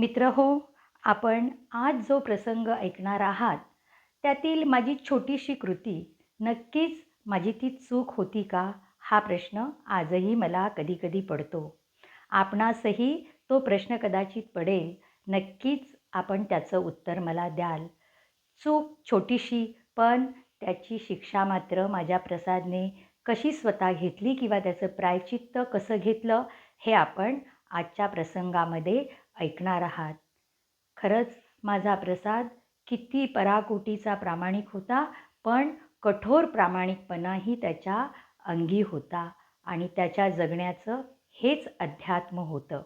मित्र हो आपण आज जो प्रसंग ऐकणार आहात त्यातील माझी छोटीशी कृती नक्कीच माझी ती चूक होती का? हा प्रश्न आजही मला कधीकधी पडतो. आपणासही तो प्रश्न कदाचित पडेल नक्कीच आपण त्याचं उत्तर मला द्याल. चूक छोटीशी पण त्याची शिक्षा मात्र माझ्या प्रसादने कशी स्वतः घेतली किंवा त्याचं प्रायचित्त कसं घेतलं हे आपण आजच्या प्रसंगामध्ये ऐकणार आहात. खरंच माझा प्रसाद किती पराकोटीचा प्रामाणिक होता पण कठोर प्रामाणिकपणाही त्याच्या अंगी होता आणि त्याच्या जगण्याचं हेच अध्यात्म होतं.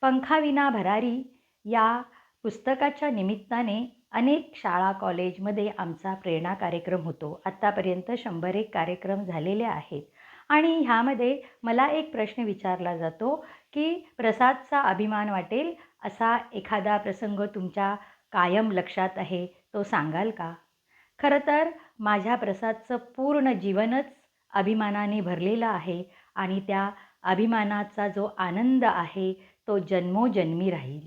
पंखाविना भरारी या पुस्तकाच्या निमित्ताने अनेक शाळा कॉलेजमध्ये आमचा प्रेरणा कार्यक्रम होतो. आत्तापर्यंत शंभर एक कार्यक्रम झालेले आहेत. आणि ह्यामध्ये मला एक प्रश्न विचारला जातो की प्रसादचा अभिमान वाटेल असा एखादा प्रसंग तुमच्या कायम लक्षात आहे तो सांगाल का? खरं तर माझ्या प्रसादचं पूर्ण जीवनच अभिमानाने भरलेलं आहे आणि त्या अभिमानाचा जो आनंद आहे तो जन्मोजन्मी राहील.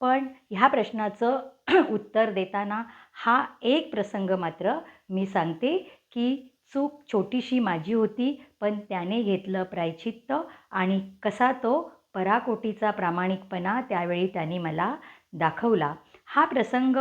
पण ह्या प्रश्नाचं उत्तर देताना हा एक प्रसंग मात्र मी सांगते की चूक छोटीशी माझी होती पण त्याने घेतलं प्रायचित्त आणि कसा तो पराकोटीचा प्रामाणिकपणा त्यावेळी त्याने मला दाखवला. हा प्रसंग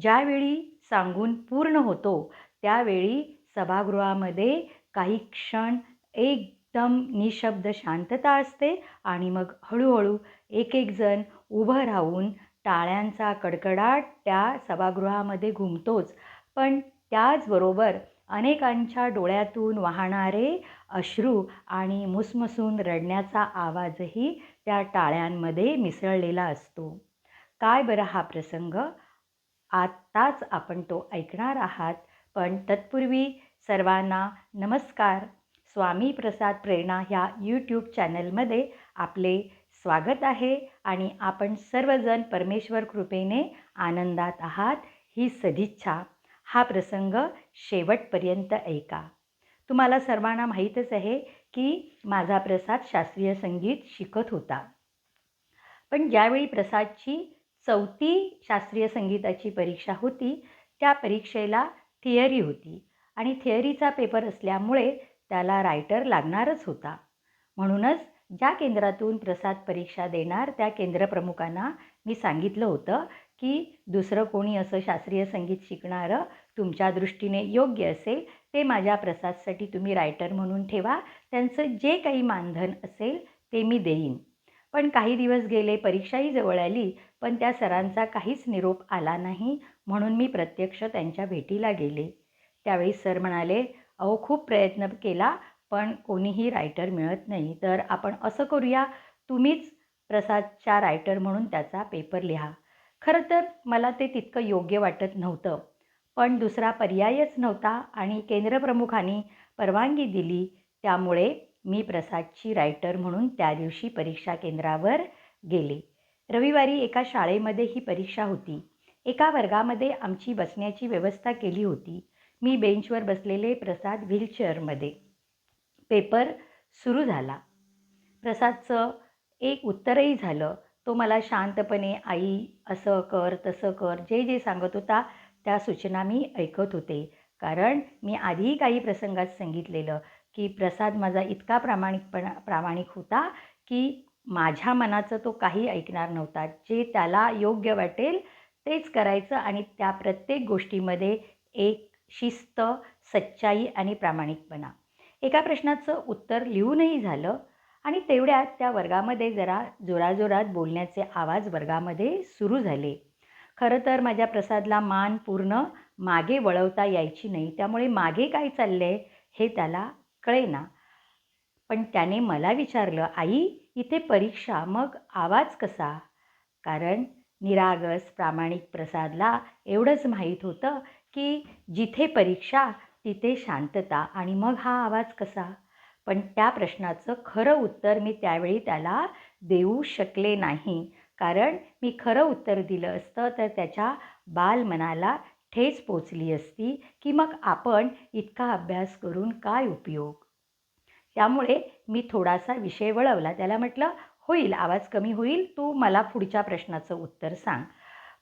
ज्यावेळी सांगून पूर्ण होतो त्यावेळी सभागृहामध्ये काही क्षण एकदम निशब्द शांतता असते आणि मग हळूहळू एक एक जण उभं राहून टाळ्यांचा कडकडाट त्या सभागृहामध्ये घुमतोच. पण त्याचबरोबर अनेकांच्या डोळ्यातून वाहणारे अश्रू आणि मुसमसून रडण्याचा आवाजही त्या टाळ्यांमध्ये मिसळलेला असतो. काय बरं हा प्रसंग? आत्ताच आपण तो ऐकणार आहात पण तत्पूर्वी सर्वांना नमस्कार. स्वामी प्रसाद प्रेरणा ह्या यूट्यूब चॅनलमध्ये आपले स्वागत आहे आणि आपण सर्वजण परमेश्वर कृपेने आनंदात आहात ही सदिच्छा. हा प्रसंग शेवटपर्यंत ऐका. तुम्हाला सर्वांना माहीतच आहे की माझा प्रसाद शास्त्रीय संगीत शिकत होता. पण ज्यावेळी प्रसादची चौथी शास्त्रीय संगीताची परीक्षा होती त्या परीक्षेला थिअरी होती आणि थिअरीचा पेपर असल्यामुळे त्याला रायटर लागणारच होता. म्हणूनच ज्या केंद्रातून प्रसाद परीक्षा देणार त्या केंद्रप्रमुखांना मी सांगितलं होतं की दुसरं कोणी असं शास्त्रीय संगीत शिकणारं तुमच्या दृष्टीने योग्य असेल ते माझ्या प्रसादसाठी तुम्ही रायटर म्हणून ठेवा. त्यांचं जे काही मानधन असेल ते मी देईन. पण काही दिवस गेले परीक्षाही जवळ आली पण त्या सरांचा काहीच निरोप आला नाही म्हणून मी प्रत्यक्ष त्यांच्या भेटीला गेले. त्यावेळी सर म्हणाले अहो खूप प्रयत्न केला पण कोणीही रायटर मिळत नाही. तर आपण असं करूया तुम्हीच प्रसादच्या रायटर म्हणून त्याचा पेपर लिहा. खरं तर मला ते तितकं योग्य वाटत नव्हतं. पण दुसरा पर्यायच नव्हता आणि केंद्रप्रमुखांनी परवानगी दिली. त्यामुळे मी प्रसादची रायटर म्हणून त्या दिवशी परीक्षा केंद्रावर गेले. रविवारी एका शाळेमध्ये ही परीक्षा होती. एका वर्गामध्ये आमची बसण्याची व्यवस्था केली होती. मी बेंचवर बसलेले प्रसाद व्हीलचेअरमध्ये. पेपर सुरू झाला. प्रसादचं एक उत्तरही झालं. तो मला शांतपणे आई असं कर तसं कर. जे जे सांगत होता त्या सूचना मी ऐकत होते. कारण मी आधीही काही प्रसंगात सांगितलेलं की प्रसाद माझा इतका प्रामाणिकपणा प्रामाणिक होता की माझ्या मनाचं तो काही ऐकणार नव्हता. जे त्याला योग्य वाटेल तेच करायचं आणि त्या प्रत्येक गोष्टीमध्ये एक शिस्त सच्चाई आणि प्रामाणिकपणा. एका प्रश्नाचं उत्तर लिहूनही झालं आणि तेवढ्यात त्या वर्गामध्ये जरा जोराजोरात बोलण्याचे आवाज वर्गामध्ये सुरू झाले. खरं तर माझ्या प्रसादला मान पूर्ण मागे वळवता यायची नाही त्यामुळे मागे काय चाललं आहे हे त्याला कळेना. पण त्याने मला विचारलं आई इथे परीक्षा मग आवाज कसा? कारण निरागस प्रामाणिक प्रसादला एवढंच माहीत होतं की जिथे परीक्षा तिथे शांतता आणि मग हा आवाज कसा? पण त्या प्रश्नाचं खरं उत्तर मी त्यावेळी त्याला देऊ शकले नाही. कारण मी खरं उत्तर दिलं असतं तर त्याच्या बालमनाला ठेच पोचली असती की मग आपण इतका अभ्यास करून काय उपयोग? त्यामुळे मी थोडासा विषय वळवला. त्याला म्हटलं होईल आवाज कमी होईल तू मला पुढच्या प्रश्नाचं उत्तर सांग.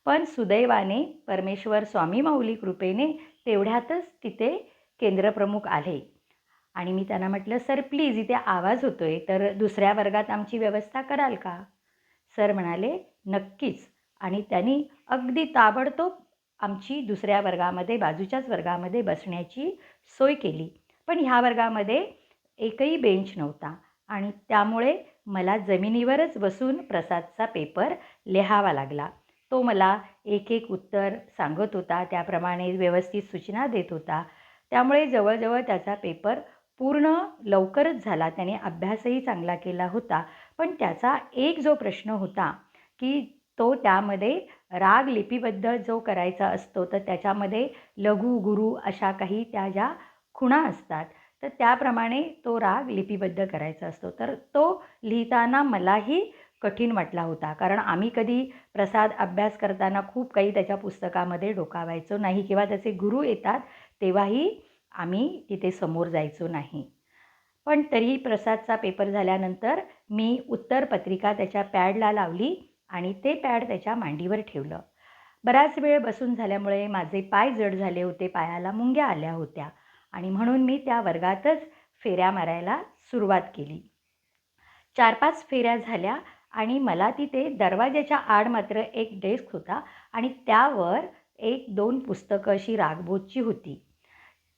पण सुदैवाने परमेश्वर स्वामी माऊली कृपेने तेवढ्यातच तिथे केंद्रप्रमुख आले. आणि मी त्यांना म्हटलं सर प्लीज इथे आवाज होतो आहे तर दुसऱ्या वर्गात आमची व्यवस्था कराल का? सर म्हणाले नक्कीच. आणि त्यांनी अगदी ताबडतोब आमची दुसऱ्या वर्गामध्ये बाजूच्याच वर्गामध्ये बसण्याची सोय केली. पण ह्या वर्गामध्ये एकही बेंच नव्हता आणि त्यामुळे मला जमिनीवरच बसून प्रसादचा पेपर लिहावा लागला. तो मला एक एक उत्तर सांगत होता त्याप्रमाणे व्यवस्थित सूचना देत होता. त्यामुळे जवळजवळ त्याचा पेपर पूर्ण लवकरच झाला. त्याने अभ्यासही चांगला केला होता. पण त्याचा एक जो प्रश्न होता की तो त्यामध्ये राग लिपीबद्ध जो करायचा असतो तर त्याच्यामध्ये लघु गुरु अशा काही त्या ज्या खुणा असतात तर त्याप्रमाणे तो राग लिपीबद्ध करायचा असतो. तर तो लिहिताना मलाही कठीण वाटला होता. कारण आम्ही कधी प्रसाद अभ्यास करताना खूप काही त्याच्या पुस्तकामध्ये डोकावायचो नाही. किंवा त्याचे गुरु येतात तेव्हाही आम्ही तिथे समोर जायचो नाही. पण तरीही प्रसादचा पेपर झाल्यानंतर मी उत्तर पत्रिका त्याच्या पॅडला लावली आणि ते पॅड त्याच्या मांडीवर ठेवलं. बराच वेळ बसून झाल्यामुळे माझे पाय जड झाले होते पायाला मुंग्या आल्या होत्या आणि म्हणून मी त्या वर्गातच फेऱ्या मारायला सुरुवात केली. चार पाच फेऱ्या झाल्या आणि मला तिथे दरवाज्याच्या आड मात्र एक डेस्क होता आणि त्यावर एक दोन पुस्तकं अशी रागबोधची होती.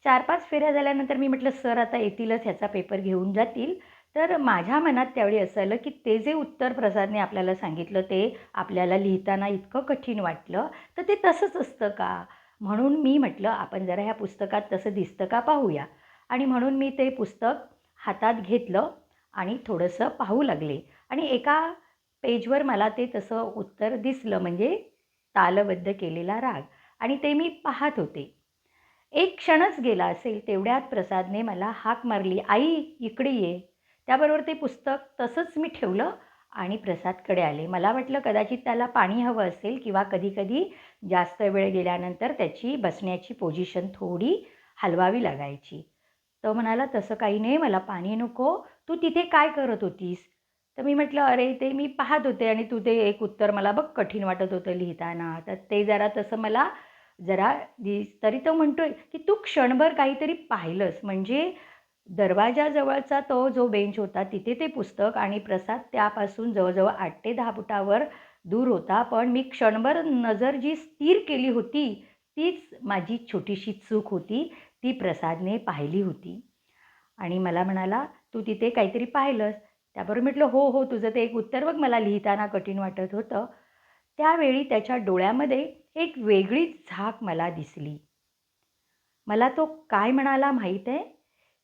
चार पाच फेऱ्या झाल्यानंतर मी म्हटलं सर आता येतीलच ह्याचा पेपर घेऊन जातील. तर माझ्या मनात त्यावेळी असं आलं की ते जे उत्तर प्रसादने आपल्याला सांगितलं ते आपल्याला लिहिताना इतकं कठीण वाटलं तर ते तसंच असतं का? म्हणून मी म्हटलं आपण जरा ह्या पुस्तकात तसं दिसतं का पाहूया. आणि म्हणून मी ते पुस्तक हातात घेतलं आणि थोडंसं पाहू लागले. आणि एका पेजवर मला ते तसं उत्तर दिसलं म्हणजे तालबद्ध केलेला राग. आणि ते मी पाहत होते. एक क्षणच गेला असेल तेवढ्यात प्रसादने मला हाक मारली आई इकडे ये. त्याबरोबर ते पुस्तक तसंच मी ठेवलं आणि प्रसादकडे आले. मला वाटलं कदाचित त्याला पाणी हवं असेल किंवा कधीकधी जास्त वेळ गेल्यानंतर त्याची बसण्याची पोझिशन थोडी हलवावी लागायची. तो म्हणाला तसं काही नाही मला पाणी नको. तू तिथे काय करत होतीस? तर मी म्हटलं अरे ते मी पाहत होते आणि तू ते एक उत्तर मला बघ कठीण वाटत होतं लिहिताना. तर ते जरा तसं मला जरा दिस तरी तो म्हणतो आहे की तू क्षणभर काहीतरी पाहिलंस. म्हणजे दरवाजाजवळचा तो जो बेंच होता तिथे ते पुस्तक आणि प्रसाद त्यापासून जवळजवळ आठ ते दहा फुटावर दूर होता. पण मी क्षणभर नजर जी स्थिर केली होती तीच माझी छोटीशी चूक होती. ती प्रसादने पाहिली होती. आणि मला म्हणाला तू तिथे काहीतरी पाहिलंस. त्याबरोबर म्हटलं हो हो तुझं ते एक उत्तर बघ. मला लिहिताना कठीण वाटत होतं. त्यावेळी त्याच्या डोळ्यामध्ये एक वेगळीच झाक मला दिसली. मला तो काय म्हणाला माहीत आहे?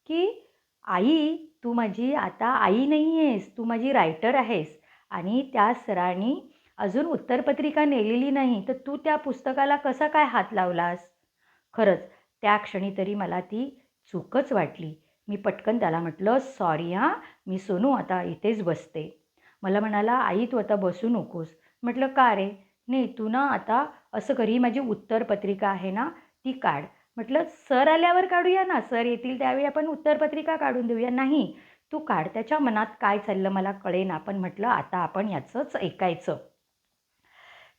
की आई तू माझी आता आई नाही आहेस तू माझी रायटर आहेस आणि त्या सरांनी अजून उत्तरपत्रिका नेलेली नाही तर तू त्या पुस्तकाला कसा काय हात लावलास? खरंच त्या क्षणी तरी मला ती चूकच वाटली. मी पटकन त्याला म्हटलं सॉरी हां मी सोनू आता इथेच बसते. मला म्हणाला आई तू आता बसू नकोस. म्हटलं का रे? नाही तू ना आता असं कर ही माझी उत्तरपत्रिका आहे ना ती काढ. म्हटलं सर आल्यावर काढूया ना? सर येतील त्यावेळी आपण उत्तरपत्रिका काढून देऊया. नाही तू काढ त्याच्या मनात काय चाललं मला कळेन आपण म्हटलं आता आपण याचंच ऐकायचं.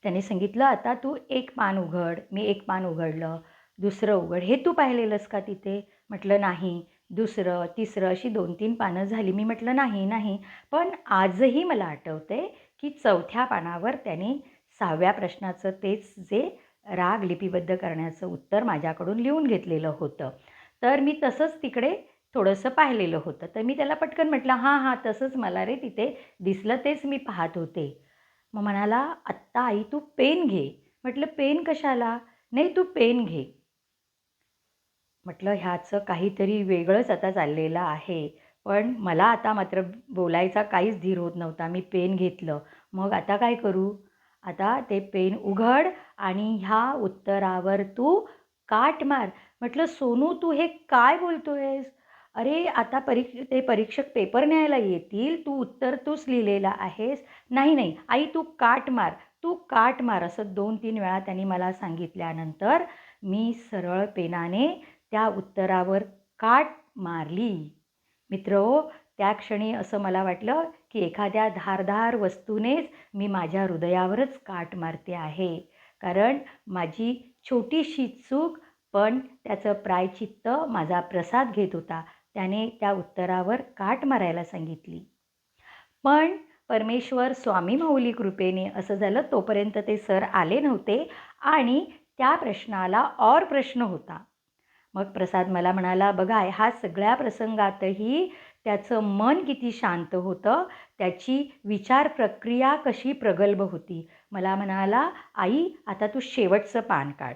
त्याने सांगितलं आता तू एक पान उघड मी एक पान उघडलं दुसरं उघड. हे तू पाहिलेलंस का तिथे? म्हटलं नाही. दुसरं तिसरं अशी दोन तीन पानं झाली. मी म्हटलं नाही नाही. पण आजही मला आठवते की चौथ्या पानावर त्याने सहाव्या प्रश्नाचं तेच जे राग लिपिबद्ध करण्याचं उत्तर माझ्याकडून लिहून घेतलेलं होतं. तर मी तसंच तिकडे थोडंसं पाहिलेलं होतं. तर मी त्याला पटकन म्हटलं हां हां तसंच मला रे तिथे दिसलं तेच मी पाहत होते. मग म्हणाला आत्ता आई तू पेन घे. म्हटलं पेन कशाला? नाही तू पेन घे. म्हटलं ह्याचं काहीतरी वेगळंच आता चाललेलं आहे. पण मला आता मात्र बोलायचा काहीच धीर होत नव्हता. मी पेन घेतलं. मग आता काय करू? आता ते पेन उघड आणि ह्या उत्तरावर तू काट मार. म्हटलं सोनू तू हे काय बोलतो आहेस अरे आता परीक्ष ते परीक्षक पेपर न्यायला येतील. तू उत्तर तूच लिहिलेलं आहेस. नाही नाही आई तू काट मार. तू काट मार असं दोन तीन वेळा त्यांनी मला सांगितल्यानंतर मी सरळ पेनाने त्या उत्तरावर काट मारली. मित्र हो, त्या क्षणी असं मला वाटलं की एखाद्या धारधार वस्तूनेच मी माझ्या हृदयावरच काट मारते आहे. कारण माझी छोटीशी चूक पण त्याचं प्रायचित्त माझा प्रसाद घेत होता. त्याने त्या उत्तरावर काट मारायला सांगितली. पण परमेश्वर स्वामी माऊली कृपेने असं झालं तोपर्यंत ते सर आले नव्हते आणि त्या प्रश्नाला और प्रश्न होता. मग प्रसाद मला म्हणाला बघा ह्या सगळ्या प्रसंगातही त्याचं मन किती शांत होतं त्याची विचार प्रक्रिया कशी प्रगल्भ होती? मला म्हणाला आई आता तू शेवटचं पान काढ.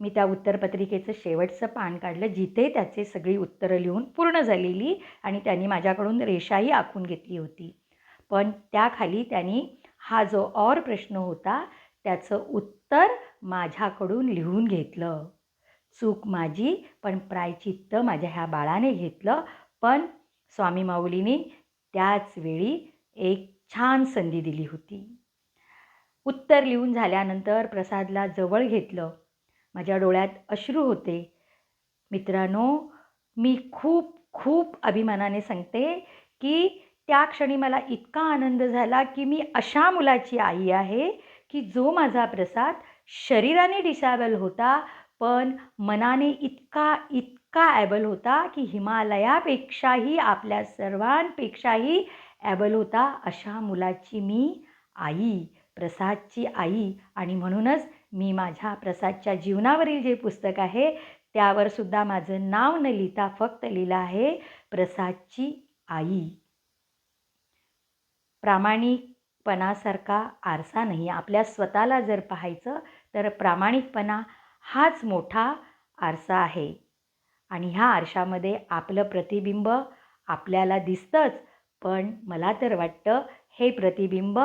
मी त्या उत्तरपत्रिकेचं शेवटचं पान काढलं जिथे त्याचे सगळी उत्तरं लिहून पूर्ण झालेली आणि त्यांनी माझ्याकडून रेषाही आखून घेतली होती. पण त्याखाली त्यांनी हा जो और प्रश्न होता त्याचं उत्तर माझ्याकडून लिहून घेतलं. चूक माझी पण प्रायचित्त माझ्या ह्या बाळाने घेतलं पण स्वामी माऊलीने त्याच वेळी एक छान संधी दिली होती. उत्तर लिहून झाल्यानंतर प्रसादला जवळ घेतलं. माझ्या डोळ्यात अश्रू होते. मित्रांनो मी खूप खूप अभिमानाने सांगते की त्या क्षणी मला इतका आनंद झाला की मी अशा मुलाची आई आहे की जो माझा प्रसाद शरीराने डिसॅबल होता पण मनाने इतका इतका ॲबल होता की हिमालयापेक्षाही आपल्या सर्वांपेक्षाही ॲबल होता अशा मुलाची मी आई प्रसादची आई. आणि म्हणूनच मी माझ्या प्रसादच्या जीवनावरील जे पुस्तक आहे त्यावर सुद्धा माझं नाव न लिहिता फक्त लिहिलं आहे प्रसादची आई. प्रामाणिकपणासारखा आरसा नाही. आपल्या स्वतःला जर पाहायचं तर प्रामाणिकपणा हाच मोठा आरसा आहे. आणि ह्या आरशामध्ये आपलं प्रतिबिंब आपल्याला दिसतंच पण मला तर वाटतं हे प्रतिबिंब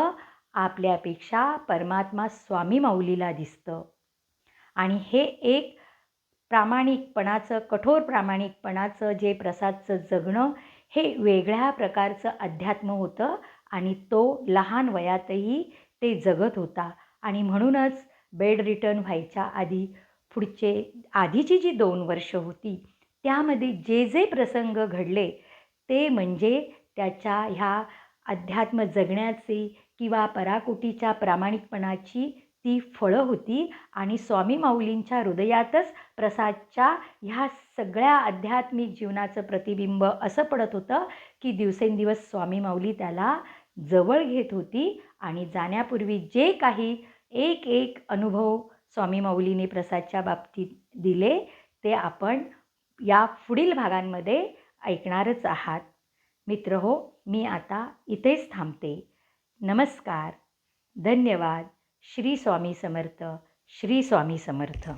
आपल्यापेक्षा परमात्मा स्वामी माऊलीला दिसतं. आणि हे एक प्रामाणिकपणाचं कठोर प्रामाणिकपणाचं जे प्रसादचं जगणं हे वेगळ्या प्रकारचं अध्यात्म होतं आणि तो लहान वयातही ते जगत होता. आणि म्हणूनच बेड रिटर्न व्हायच्या आधी पुढचे आधीची जी दोन वर्ष होती त्यामध्ये जे जे प्रसंग घडले ते म्हणजे त्याच्या ह्या अध्यात्म जगण्याचे किंवा पराकोटीच्या प्रामाणिकपणाची ती फळं होती आणि स्वामी माऊलींच्या हृदयातच प्रसादच्या ह्या सगळ्या आध्यात्मिक जीवनाचं प्रतिबिंब असं पडत होतं की दिवसेंदिवस स्वामी माऊली त्याला जवळ घेत होती आणि जाण्यापूर्वी जे काही एक एक अनुभव स्वामी माऊलीने प्रसादच्या बाबतीत दिले ते आपण या पुढील भागांमध्ये ऐकणारच आहात. मित्र हो मी आता इथेच थांबते. नमस्कार. धन्यवाद. श्री स्वामी समर्थ. श्री स्वामी समर्थ.